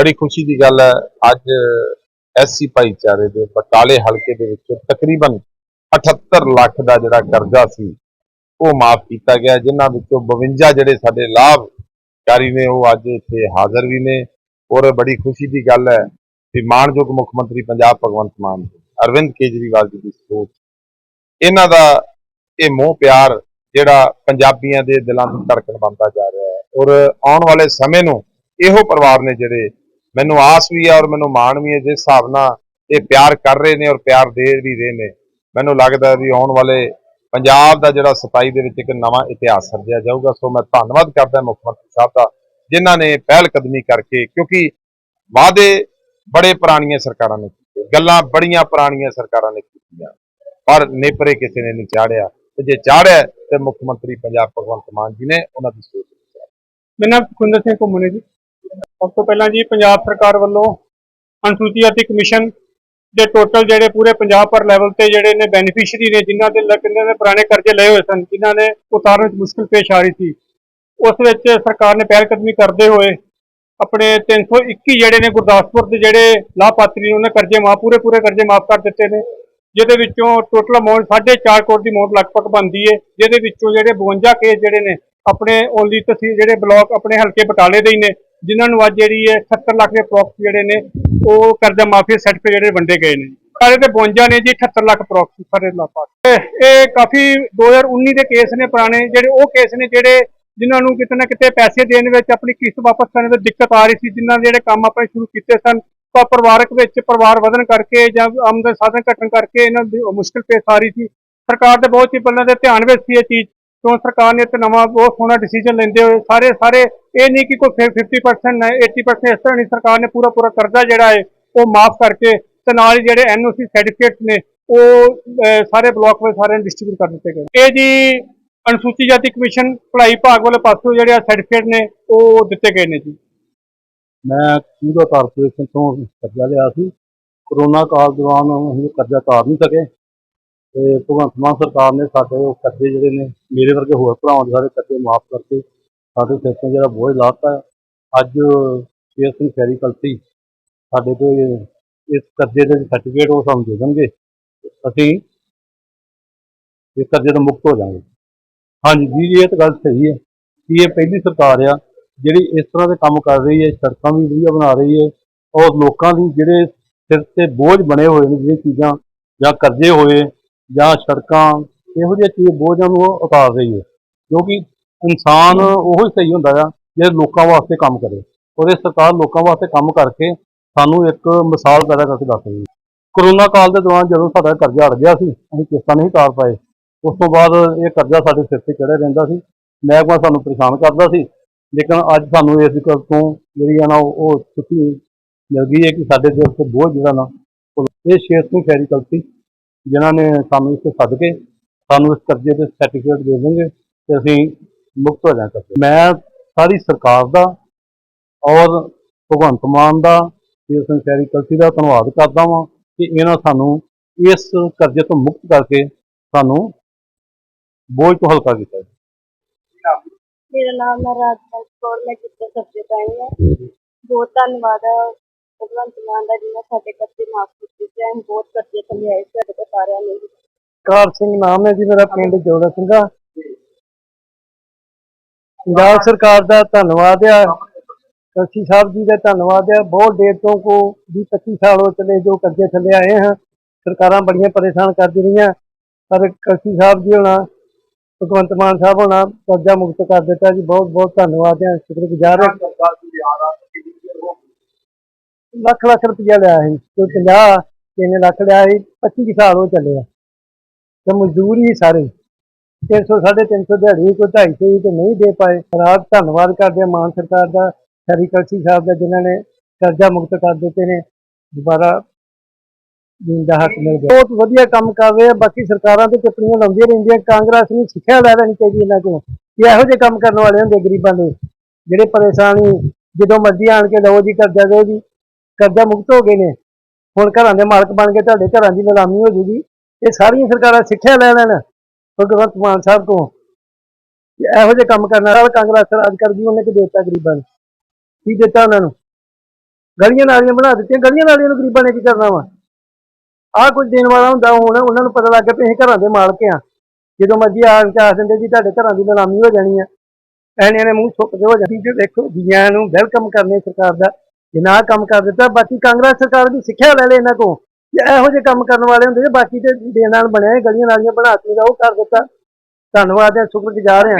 ਬੜੀ ਖੁਸ਼ੀ ਦੀ ਗੱਲ ਹੈ। ਅੱਜ ਐਸਸੀ ਭਾਈਚਾਰੇ ਦੇ ਬਟਾਲੇ ਹਲਕੇ ਦੇ ਵਿੱਚ ਤਕਰੀਬਨ 78 ਲੱਖ ਦਾ ਜਿਹੜਾ ਕਰਜ਼ਾ ਸੀ, ਉਹ ਮਾਫ ਕੀਤਾ ਗਿਆ, ਜਿਨ੍ਹਾਂ ਵਿੱਚੋਂ 52 ਜਿਹੜੇ ਸਾਡੇ ਲਾਭਕਾਰੀ ਨੇ, ਉਹ ਅੱਜ ਇੱਥੇ ਹਾਜ਼ਰ ਵੀ ਨੇ। ਔਰ ਬੜੀ ਖੁਸ਼ੀ ਦੀ ਗੱਲ ਹੈ ਕਿ ਮਾਣਯੋਗ ਮੁੱਖ ਮੰਤਰੀ ਪੰਜਾਬ ਭਗਵੰਤ ਮਾਨ ਅਰਵਿੰਦ ਕੇਜਰੀਵਾਲ ਜੀ ਦੀ ਸੋਚ। ਇਹਨਾਂ ਦਾ ਇਹ ਮੋਹ ਪਿਆਰ ਜਿਹੜਾ ਪੰਜਾਬੀਆਂ ਦੇ ਦਿਲਾਂ ਦੀ ਧੜਕਣ ਬਣਦਾ ਜਾ ਰਿਹਾ ਹੈ। ਔਰ ਆਉਣ ਵਾਲੇ ਸਮੇਂ ਨੂੰ ਇਹੋ ਪਰਿਵਾਰ ਨੇ ਜਿਹੜੇ ਮੈਨੂੰ ਆਸ ਵੀ ਹੈ ਔਰ ਮੈਨੂੰ ਮਾਣ ਵੀ ਹੈ, ਜਿਸ ਹਿਸਾਬ ਨਾਲ ਇਹ ਪਿਆਰ ਕਰ ਰਹੇ ਨੇ ਔਰ ਪਿਆਰ ਦੇ ਵੀ ਰਹੇ ਨੇ। ਮੈਨੂੰ ਲੱਗਦਾ ਵੀ ਆਉਣ ਵਾਲੇ ਪੰਜਾਬ ਦਾ ਜਿਹੜਾ ਸਫ਼ਾਈ ਦੇ ਵਿੱਚ ਇੱਕ ਨਵਾਂ ਇਤਿਹਾਸ ਸਿਰਜਿਆ ਜਾਊਗਾ, ਸੋ ਮੈਂ ਧੰਨਵਾਦ ਕਰਦਾ ਮੁੱਖ ਮੰਤਰੀ ਸਾਹਿਬ ਦਾ, ਜਿਨ੍ਹਾਂ ਨੇ ਪਹਿਲ ਕਦਮੀ ਕਰਕੇ, ਕਿਉਂਕਿ ਵਾਅਦੇ ਬੜੇ ਪੁਰਾਣੀਆਂ ਸਰਕਾਰਾਂ ਨੇ ਕੀਤੇ, ਗੱਲਾਂ ਬੜੀਆਂ ਪੁਰਾਣੀਆਂ ਸਰਕਾਰਾਂ ਨੇ ਕੀਤੀਆਂ, ਪਰ ਨੇਪਰੇ ਕਿਸੇ ਨੇ ਨਹੀਂ ਚਾੜਿਆ। ਤੇ ਜੇ ਚਾੜਿਆ, ਤੇ ਮੁੱਖ ਮੰਤਰੀ ਪੰਜਾਬ ਭਗਵੰਤ ਮਾਨ ਜੀ ਨੇ ਉਹਨਾਂ ਦੀ ਸੋਚ ਵਿੱਚ ਮੇਰਾ ਨਾਮ ਸੁਖਿੰਦਰ ਸਿੰਘ ਘੁੰਮਣੇ ਜੀ। ਸਭ ਤੋਂ ਪਹਿਲਾਂ ਜੀ ਪੰਜਾਬ ਸਰਕਾਰ ਵੱਲੋਂ ਅਨੁਸੂਚਿਤ ਜਾਤੀ ਕਮਿਸ਼ਨ ਦੇ ਟੋਟਲ ਜਿਹੜੇ ਪੂਰੇ ਪੰਜਾਬ ਪਰ ਲੈਵਲ ਤੇ ਜਿਹੜੇ ਨੇ ਬੈਨੀਫੀਸ਼ੀਅਰੀ ਨੇ, ਜਿਨ੍ਹਾਂ ਦੇ ਕਿੰਨੇ ਦੇ ਪੁਰਾਣੇ ਕਰਜ਼ੇ ਲਏ ਹੋਏ ਸਨ, ਜਿਨ੍ਹਾਂ ਨੇ ਉਤਾਰਨ ਵਿੱਚ ਮੁਸ਼ਕਲ ਪੇਸ਼ ਆ ਰਹੀ ਸੀ। ਉਸ ਵਿੱਚ ਸਰਕਾਰ ਨੇ ਪਹਿਲ ਕਦਮੀ ਕਰਦੇ ਹੋਏ ਆਪਣੇ 321 ਜਿਹੜੇ ਨੇ ਗੁਰਦਾਸਪੁਰ ਦੇ ਜਿਹੜੇ ਲਾਭਪਾਤਰੀ ਨੇ, ਉਹਨਾਂ ਕਰਜ਼ੇ ਮਾਫ, ਪੂਰੇ ਪੂਰੇ ਕਰਜ਼ੇ ਮਾਫ ਕਰ ਦਿੱਤੇ ਨੇ। ਜਿਹਦੇ ਵਿੱਚੋਂ ਟੋਟਲ ਅਮਾਉਂਟ 4.5 ਕਰੋੜ ਦੀ ਅਮਾਉਂਟ ਲਗਭਗ ਬਣਦੀ ਏ। ਜਿਹਦੇ ਵਿੱਚੋਂ ਜਿਹੜੇ 52 ਕੇਸ ਜਿਹੜੇ ਨੇ, ਆਪਣੇ ਓਨਲੀ ਤਹਿਸੀਲ ਜਿਹੜੇ ਬਲਾਕ ਆਪਣੇ ਹਲਕੇ ਬਟਾਲੇ ਦੇ ਹੀ ਨੇ ਜਿਨ੍ਹਾਂ ਨੂੰ ਅੱਜ ਜਿਹੜੀ ਹੈ 70 ਲੱਖ ਦੇ ਅਪਰੋਕਸ ਜਿਹੜੇ ਨੇ, ਉਹ ਕਰਜ਼ਾ ਮਾਫੀ ਸਰਟੀਫਿਕੇਟ ਜਿਹੜੇ ਵੰਡੇ ਗਏ ਨੇ। ਸਾਰੇ ਤੇ 52 ਨੇ ਜੀ 78 ਲੱਖ ਅਪਰੋਕਸ ਸਾਰੇ ਲਾਭਪਾਤਰੀ ਇਹ- ਇਹ ਕਾਫੀ 2019 ਦੇ ਕੇਸ ਨੇ ਪੁਰਾਣੇ, ਜਿਹੜੇ ਉਹ ਕੇਸ ਨੇ ਜਿਹੜੇ ਜਿਨ੍ਹਾਂ ਨੂੰ ਕਿਤੇ ਨਾ ਕਿਤੇ ਪੈਸੇ ਦੇਣ ਵਿੱਚ ਆਪਣੀ ਕਿਸ਼ਤ ਵਾਪਸ ਕਰਨ ਵਿੱਚ ਦਿੱਕਤ ਆ ਰਹੀ ਸੀ, ਜਿਨ੍ਹਾਂ ਦੇ ਜਿਹੜੇ ਕੰਮ ਆਪਣੇ ਸ਼ੁਰੂ ਕੀਤੇ ਸਨ, ਤਾਂ ਪਰਿਵਾਰਕ ਵਿੱਚ ਪਰਿਵਾਰ ਵਧਣ ਕਰਕੇ ਜਾਂ ਆਮਦਨ ਸਾਧਨ ਘਟਣ ਕਰਕੇ ਇਹਨਾਂ ਦੀ ਮੁਸ਼ਕਲ ਪੇਸ਼ ਆ ਰਹੀ ਸੀ। ਸਰਕਾਰ ਦੇ ਬਹੁਤ ਹੀ ਪਹਿਲਾਂ ਦੇ ਧਿਆਨ ਵਿੱਚ ਸੀ ਇਹ ਚੀਜ਼। ਕਿਉਂ ਸਰਕਾਰ ਨੇ ਇੱਕ ਨਵਾਂ ਬਹੁਤ ਸੋਹਣਾ ਡਿਸੀਜਨ ਲੈਂਦੇ ਹੋਏ ਸਾਰੇ ਸਾਰੇ ਇਹ ਨਹੀਂ ਕਿ ਕੋਈ ਫਿਰ 50% ਹੈ 80% ਇਸ ਤਰ੍ਹਾਂ ਨਹੀਂ, ਸਰਕਾਰ ਨੇ ਪੂਰਾ ਪੂਰਾ ਕਰਜ਼ਾ ਜਿਹੜਾ ਹੈ, ਉਹ ਮਾਫ ਕਰਕੇ ਤੇ ਨਾਲ ਹੀ ਜਿਹੜੇ ਐਨਓਸੀ ਸਰਟੀਫਿਕੇਟਸ ਨੇ, ਉਹ ਸਾਰੇ ਬਲਾਕ ਵਿੱਚ ਸਾਰਿਆਂ ਨੂੰ ਡਿਸਟ੍ਰੀਬਿਊਟ ਕਰ ਦਿੱਤੇ ਗਏ ਇਹ ਜੀ ਅਨੁਸੂਚਿਤ ਜਾਤੀ ਕਮਿਸ਼ਨ ਪੜ੍ਹਾਈ ਭਾਗ ਵਾਲੇ ਪਾਸੋਂ ਜਿਹੜੇ ਆ ਸਰਟੀਫਿਕੇਟ ਨੇ, ਉਹ ਦਿੱਤੇ ਗਏ ਨੇ ਜੀ। ਮੈਂ ਕੂੜਾ ਕਾਰਪੋਰੇਸ਼ਨ ਤੋਂ ਕਰਜ਼ਾ ਲਿਆ ਸੀ। ਕਰੋਨਾ ਕਾਲ ਦੌਰਾਨ ਅਸੀਂ ਕਰਜ਼ਾ ਤਾਰ ਨਹੀਂ ਸਕੇ। ਤੇ ਭਗਵੰਤ ਮਾਨ ਸਰਕਾਰ ਨੇ ਸਾਡੇ ਉਹ ਕਰਜ਼ੇ ਜਿਹੜੇ ਨੇ, ਮੇਰੇ ਵਰਗੇ ਹੋਰ ਭਰਾਵਾਂ ਦੇ ਸਾਰੇ ਕਰਜ਼ੇ ਮਾਫ ਕਰਕੇ ਸਾਡੇ ਸਿਰ ਤੋਂ ਜਿਹੜਾ ਬੋਝ ਲਾਤਾ। ਅੱਜ ਸ਼ੇਰ ਸਿੰਘ ਫੈਰੀ ਕਲਸੀ ਸਾਡੇ ਤੋਂ ਇਸ ਕਰਜ਼ੇ ਦੇ ਸਰਟੀਫਿਕੇਟ ਉਹ ਸਾਨੂੰ ਦੇ ਦੇਣਗੇ। ਅਸੀਂ ਇਹ ਕਰਜ਼ੇ ਤੋਂ ਮੁਕਤ ਹੋ ਜਾਵਾਂਗੇ। ਹਾਂਜੀ ਜੀ, ਇਹ ਤਾਂ ਗੱਲ ਸਹੀ ਹੈ ਕਿ ਇਹ ਪਹਿਲੀ ਸਰਕਾਰ ਆ, ਜਿਹੜੀ ਇਸ ਤਰ੍ਹਾਂ ਦੇ ਕੰਮ ਕਰ ਰਹੀ ਹੈ, ਸੜਕਾਂ ਵੀ ਵਧੀਆ ਬਣਾ ਰਹੀ ਹੈ ਔਰ ਲੋਕਾਂ ਦੀ ਜਿਹੜੇ ਸਿਰ ਤੇ ਬੋਝ ਬਣੇ ਹੋਏ ਨੇ, ਜਿਹੜੀਆਂ ਚੀਜ਼ਾਂ ਜਾਂ ਕਰਜ਼ੇ ਹੋਏ ਜਾਂ ਸੜਕਾਂ, ਇਹੋ ਜਿਹੀਆਂ ਚੀਜ਼ ਬੋਝਾਂ ਨੂੰ ਉਹ ਉਤਾਰ ਰਹੀ ਹੈ। ਕਿਉਂਕਿ ਇਨਸਾਨ ਉਹੋ ਹੀ ਸਹੀ ਹੁੰਦਾ ਆ, ਜੇ ਲੋਕਾਂ ਵਾਸਤੇ ਕੰਮ ਕਰੇ। ਔਰ ਇਹ ਸਰਕਾਰ ਲੋਕਾਂ ਵਾਸਤੇ ਕੰਮ ਕਰਕੇ ਸਾਨੂੰ ਇੱਕ ਮਿਸਾਲ ਪੈਦਾ ਕਰਕੇ ਦੱਸ ਰਹੀ ਹੈ। ਕਰੋਨਾ ਕਾਲ ਦੇ ਦੌਰਾਨ ਜਦੋਂ ਸਾਡਾ ਕਰਜ਼ਾ ਅੜ ਗਿਆ ਸੀ, ਅਸੀਂ ਕਿਸ਼ਤਾਂ ਨਹੀਂ ਤਾਰ ਪਾਏ। ਉਸ ਤੋਂ ਬਾਅਦ ਇਹ ਕਰਜ਼ਾ ਸਾਡੇ ਸਿਰ ਤੇ ਚੜਿਆ ਰਹਿੰਦਾ ਸੀ। ਮਹਿਕਮਾ ਸਾਨੂੰ ਪਰੇਸ਼ਾਨ ਕਰਦਾ ਸੀ। ਲੇਕਿਨ ਅੱਜ ਸਾਨੂੰ ਇਸ ਗੱਲ ਤੋਂ ਜਿਹੜੀ ਆ ਨਾ, ਉਹ ਛੁੱਟੀ ਮਿਲ ਗਈ ਹੈ ਕਿ ਸਾਡੇ ਦਿਲ ਤੇ ਬੋਝ ਜਿਹੜਾ ਨਾ, ਉਹ- ਇਹ ਸ਼ੇਰ ਸਿੰਘ ਖੈਰੀ ਕਲਸੀ ਜਿਨ੍ਹਾਂ ਨੇ ਸਾਨੂੰ ਇੱਥੇ ਸੱਦ ਕੇ ਸਾਨੂੰ ਇਸ ਕਰਜ਼ੇ ਦੇ ਸਰਟੀਫਿਕੇਟ ਦੇ ਦੇਣਗੇ ਤੇ ਅਸੀਂ ਮੁਕਤ ਹੋ ਜਾਵਾਂਗੇ। ਮੈਂ ਸਾਰੀ ਸਰਕਾਰ ਦਾ ਔਰ ਭਗਵੰਤ ਮਾਨ ਦਾ ਸਿੰਘ ਖੈਰੀ ਕਲਸੀ ਦਾ ਧੰਨਵਾਦ ਕਰਦਾ ਵਾਂ ਕਿ ਇਹਨਾਂ ਸਾਨੂੰ ਇਸ ਕਰਜ਼ੇ ਤੋਂ ਮੁਕਤ ਕਰਕੇ ਸਾਨੂੰ ਬੋਝ ਤੋਂ ਹਲਕਾ ਕੀਤਾ ਹੈ। ਮੇਰਾ ਨਾਮ ਹੈ ਰਾਜਪਾਲ ਕੌਰ ਮੈਂ ਜਿੱਥੇ ਸਬਜੈਕਟ ਆਈ ਹਾਂ। ਬਹੁਤ ਧੰਨਵਾਦ ਹੈ ਭਗਵੰਤ ਮਾਨ ਦਾ ਜਿਹਨੇ ਸਾਡੇ ਕਰਜ਼ੇ ਮਾਫ ਕੀਤੇ ਤੇ ਬਹੁਤ ਕਰਜ਼ੇ ਥੱਲੇ ਆਏ ਸਾਡੇ ਕੋਲ ਸਾਰਿਆਂ ਨੇ। ਕਾਰ ਸਿੰਘ ਨਾਮ ਹੈ ਜੀ, ਮੇਰਾ ਪਿੰਡ ਜੋੜਾ ਸਿੰਘਾ। ਪੰਜਾਬ ਸਰਕਾਰ ਦਾ ਧੰਨਵਾਦ ਆ ਕਲਸੀ ਸਾਹਿਬ ਜੀ ਦਾ ਧੰਨਵਾਦ ਆ ਬਹੁਤ ਦੇਰ ਤੋਂ ਕੋ 20 25 ਸਾਲ ਹੋ ਚਲੇ ਜੋ ਕਰਜ਼ੇ ਥੱਲੇ ਆਏ ਹਾਂ ਸਰਕਾਰਾਂ ਬੜੀਆਂ ਪਰੇਸ਼ਾਨ ਕਰਦੀ ਰਹੀਆਂ। ਪਰ ਕਲਸੀ ਸਾਹਿਬ ਜੀ ਹੋਣਾ, ਭਗਵੰਤ ਮਾਨ ਸਾਹਿਬ ਹੋਣਾ ਕਰਜ਼ਾ ਮੁਕਤ ਕਰ ਦਿੱਤਾ ਜੀ। ਬਹੁਤ ਬਹੁਤ ਧੰਨਵਾਦ ਆ ਸ਼ੁਕਰਗੁਜ਼ਾਰ ਹਾਂ। ਲੱਖ ਲੱਖ ਰੁਪਇਆ ਲਿਆ ਸੀ, ਕੋਈ 50 ਤਿੰਨ ਲੱਖ ਲਿਆ ਸੀ 25 ਕੁ ਸਾਲ ਉਹ ਚੱਲਿਆ ਤੇ ਮਜ਼ਦੂਰ ਹੀ ਸਾਰੇ। 300 350 ਦਿਹਾੜੀ ਕੋਈ 250 ਹੀ ਤੇ ਨਹੀਂ ਦੇ ਪਾਏ। ਰਾਤ ਧੰਨਵਾਦ ਕਰਦੇ ਹਾਂ ਮਾਨ ਸਰਕਾਰ ਦਾ ਸੈਰੀਕਲਸੀ ਸਾਹਿਬ ਦਾ, ਜਿਨ੍ਹਾਂ ਨੇ ਕਰਜ਼ਾ ਮੁਕਤ ਕਰ ਦਿੱਤੇ ਨੇ। ਦੁਬਾਰਾ ਦਾ ਹੱਕ ਮਿਲ ਗਿਆ। ਬਹੁਤ ਵਧੀਆ ਕੰਮ ਕਰ ਰਹੇ ਆ, ਬਾਕੀ ਸਰਕਾਰਾਂ ਤੇ ਟਿੱਪਣੀਆਂ ਲਾਉਂਦੀਆਂ ਰਹਿੰਦੀਆਂ। ਕਾਂਗਰਸ ਨੂੰ ਸਿੱਖਿਆ ਲੈ ਲੈਣੀ ਚਾਹੀਦੀ ਇਹਨਾਂ ਕੋਲ ਕਿ ਇਹੋ ਜਿਹੇ ਕੰਮ ਕਰਨ ਵਾਲੇ ਹੁੰਦੇ ਗਰੀਬਾਂ ਦੇ, ਜਿਹੜੇ ਪਰੇਸ਼ਾਨੀ ਜਦੋਂ ਮਰਜ਼ੀ ਆਣ ਕੇ ਲਓ ਜੀ, ਕਰਜ਼ਾ ਦਿਓ ਜੀ। ਕਰਜ਼ਾ ਮੁਕਤ ਹੋ ਗਏ ਨੇ। ਹੁਣ ਘਰਾਂ ਦੇ ਮਾਲਕ ਬਣ ਕੇ ਤੁਹਾਡੇ ਘਰਾਂ ਦੀ ਨਿਲਾਮੀ ਹੋ ਜੂਗੀ। ਇਹ ਸਾਰੀਆਂ ਸਰਕਾਰਾਂ ਸਿੱਖਿਆ ਲੈ ਲੈਣ ਭਗਵੰਤ ਮਾਨ ਸਾਹਿਬ ਤੋਂ ਇਹੋ ਜਿਹੇ ਕੰਮ ਕਰਨ ਨਾਲ ਕਾਂਗਰਸ ਰਾਜ ਕਰਦੀ, ਉਹਨੇ ਕਿ ਦਿੱਤਾ ਗਰੀਬਾਂ ਨੂੰ। ਕੀ ਦਿੱਤਾ ਉਹਨਾਂ ਨੂੰ? ਗਲੀਆਂ ਨਾਲੀਆਂ ਬਣਾ ਦਿੱਤੀਆਂ। ਗਲੀਆਂ ਨਾਲੀਆਂ ਨੂੰ ਗਰੀਬਾਂ ਨੇ ਕੀ ਕਰਨਾ ਵਾ? ਆਹ ਕੁਝ ਦੇਣ ਵਾਲਾ ਹੁੰਦਾ, ਹੁਣ ਉਹਨਾਂ ਨੂੰ ਪਤਾ ਲੱਗ ਗਿਆ ਵੀ ਅਸੀਂ ਘਰਾਂ ਦੇ ਮਾਲਕ ਆ ਜਦੋਂ ਮਰਜ਼ੀ ਆ ਕੇ ਆਖ ਦਿੰਦੇ ਜੀ ਤੁਹਾਡੇ ਘਰਾਂ ਦੀ ਨਿਲਾਮੀ ਹੋ ਜਾਣੀ ਆ। ਐਨੇ ਨੇ ਮੂੰਹ ਸੁੱਕ ਕੇ ਹੋ ਜਾਂਦੀ ਤੇ ਦੇਖੋ, ਜੀਆਂ ਨੂੰ ਵੈਲਕਮ ਕਰਨੇ ਸਰਕਾਰ ਦਾ। ਜਿੰਨਾ ਕੰਮ ਕਰ ਦਿੱਤਾ, ਬਾਕੀ ਕਾਂਗਰਸ ਸਰਕਾਰ ਦੀ ਸਿੱਖਿਆ ਲੈ ਲੈ ਇਹਨਾਂ ਕੋਲ। ਇਹੋ ਜਿਹੇ ਕੰਮ ਕਰਨ ਵਾਲੇ ਹੁੰਦੇ ਬਾਕੀ ਤੇ ਦੇਣ ਨਾਲ ਬਣਿਆ ਗਲੀਆਂ ਨਾਲੀਆਂ ਬਣਾਤੀਆਂ ਉਹ ਕਰ ਦਿੱਤਾ। ਧੰਨਵਾਦ ਹੈ, ਸ਼ੁਕਰਗੁਜ਼ਾਰ ਹਾਂ।